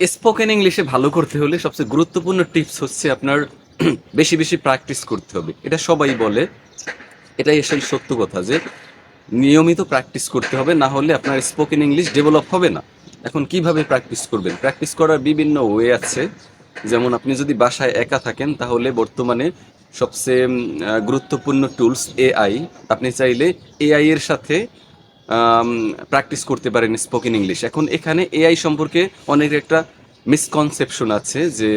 Spoken ইংলিশে ভালো করতে হলে সবচেয়ে গুরুত্বপূর্ণ টিপস হচ্ছে আপনার বেশি বেশি প্র্যাকটিস করতে হবে। এটা সবাই বলে। এটাই আসলে সত্য কথা যে নিয়মিত প্র্যাকটিস করতে হবে, না হলে আপনার স্পোকেন ইংলিশ ডেভেলপ হবে না। এখন কীভাবে প্র্যাকটিস করবেন? প্র্যাকটিস করার বিভিন্ন ওয়ে আছে। যেমন আপনি যদি বাসায় একা থাকেন, তাহলে বর্তমানে সবচেয়ে গুরুত্বপূর্ণ টুলস এআই আপনি চাইলে এআই এর সাথে প্র্যাকটিস করতে পারেন স্পোকেন ইংলিশ এখন এখানে এআই সম্পর্কে অনেক একটা মিসকনসেপশন আছে যে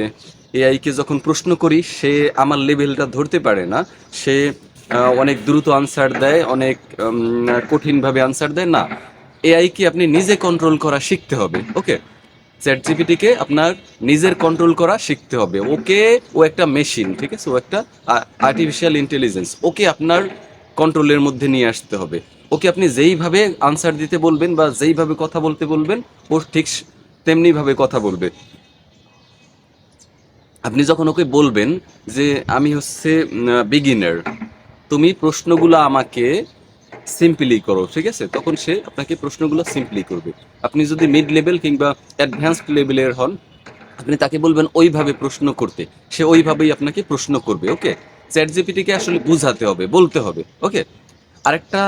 এআইকে যখন প্রশ্ন করি, সে আমার লেভেলটা ধরতে পারে না। সে অনেক দ্রুত আনসার দেয়, অনেক কঠিনভাবে আনসার দেয়। না এআইকে আপনি নিজে কন্ট্রোল করা শিখতে হবে ওকে চ্যাট জিপিটিকে আপনার নিজের কন্ট্রোল করা শিখতে হবে। ওকে, ও একটা মেশিন ঠিক আছে? ও একটা আর্টিফিশিয়াল ইন্টেলিজেন্স ওকে আপনার কন্ট্রোলের মধ্যে নিয়ে আসতে হবে। ওকে আপনি যেইভাবে আনসার দিতে বলবেন বা যেইভাবে কথা বলতে বলবেন, ও ঠিক তেমনিভাবে কথা বলবে। আপনি যখন ওকে বলবেন যে, আমি হচ্ছে বিগিনার তুমি প্রশ্নগুলো আমাকে সিম্পলি করো, ঠিক আছে? তখন সে আপনাকে প্রশ্নগুলো সিম্পলি করবে। আপনি যদি মিড লেভেল কিংবা অ্যাডভান্সড লেভেলের হন, আপনি তাকে বলবেন ওইভাবে প্রশ্ন করতে। সে ওইভাবেই আপনাকে প্রশ্ন করবে, ওকে? চ্যাট জিপিটিকে আসলে বুঝাতে হবে, বলতে হবে, ওকে? আরেকটা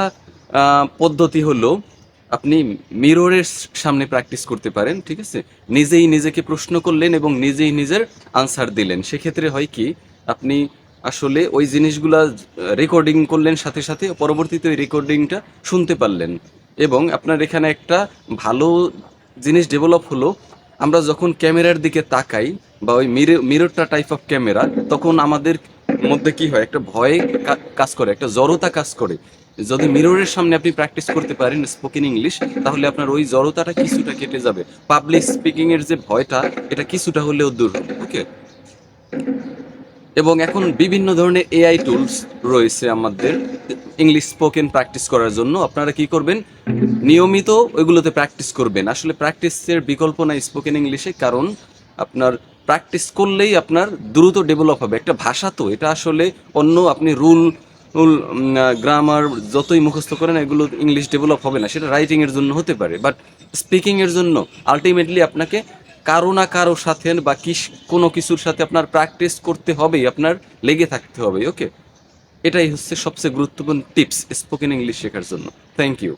পদ্ধতি হলো, আপনি মিররের সামনে প্র্যাকটিস করতে পারেন, ঠিক আছে? নিজেই নিজেকে প্রশ্ন করলেন এবং নিজেই নিজের আনসার দিলেন। সেক্ষেত্রে হয় কি, আপনি আসলে ওই জিনিসগুলা রেকর্ডিং করলেন, সাথে সাথে পরবর্তীতে ওই রেকর্ডিংটা শুনতে পারলেন। এবং আপনার এখানে একটা ভালো জিনিস ডেভেলপ হলো, আমরা যখন ক্যামেরার দিকে তাকাই বা ওই মিরো মিররটা টাইপ অফ ক্যামেরা তখন আমাদের মধ্যে কি হয়? একটা ভয় কাজ করে, একটা জড়তা কাজ করে। যদি মিররের সামনে আপনি প্র্যাকটিস করতে পারেন স্পোকেন ইংলিশ, তাহলে আপনার ওই জড়তাটা কিছুটা কেটে যাবে। পাবলিক স্পিকিং এর যে ভয়টা, এটা কিছুটা হলেও দূর হবে, ওকে? এবং এখন বিভিন্ন ধরনের এআই টুলস রয়েছে আমাদের ইংলিশ স্পোকেন প্র্যাকটিস করার জন্য। আপনারা কি করবেন? নিয়মিত ওইগুলোতে প্র্যাকটিস করবেন। আসলে প্র্যাকটিসের বিকল্প নাই স্পোকেন ইংলিশে, কারণ আপনার প্র্যাকটিস করলেই আপনার দ্রুত ডেভেলপ হবে। একটা ভাষা তো, এটা আসলে অন্য আপনি রুল রুল গ্রামার যতই মুখস্থ করেন, এগুলো ইংলিশ ডেভেলপ হবে না। সেটা রাইটিং এর জন্য হতে পারে বাট স্পিকিং এর জন্য আলটিমেটলি আপনাকে কারও না কারও সাথে বা কিস, কোনো কিছুর সাথে আপনার প্র্যাকটিস করতে হবেই, আপনার লেগে থাকতে হবে ওকে এটাই হচ্ছে সবচেয়ে গুরুত্বপূর্ণ টিপস স্পোকেন ইংলিশ শেখার জন্য। Thank you